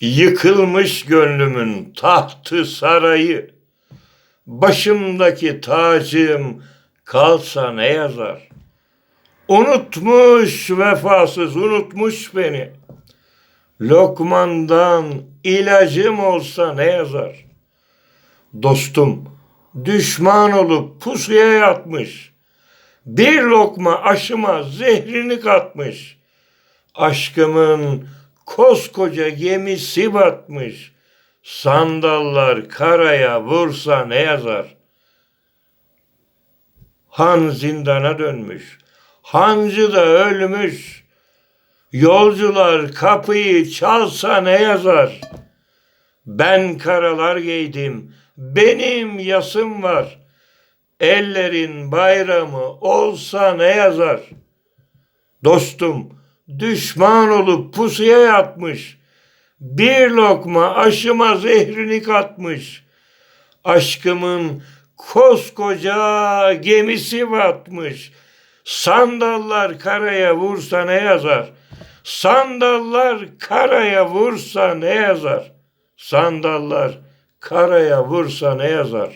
Yıkılmış gönlümün tahtı sarayı, başımdaki tacım kalsa ne yazar? Unutmuş vefasız unutmuş beni. Lokmandan ilacım olsa ne yazar? Dostum düşman olup pusuya yatmış. Bir lokma aşıma zehrini katmış. Aşkımın koskoca gemisi batmış. Sandallar karaya vursa ne yazar? Han zindana dönmüş. Hancı da ölmüş. Yolcular kapıyı çalsa ne yazar? Ben karalar giydim. Benim yasım var. Ellerin bayramı olsa ne yazar? Dostum düşman olup pusuya yatmış. Bir lokma aşıma zehrini katmış. Aşkımın koskoca gemisi batmış. Sandallar karaya vursa ne yazar? Sandallar karaya vursa ne yazar? Sandallar karaya vursa ne yazar?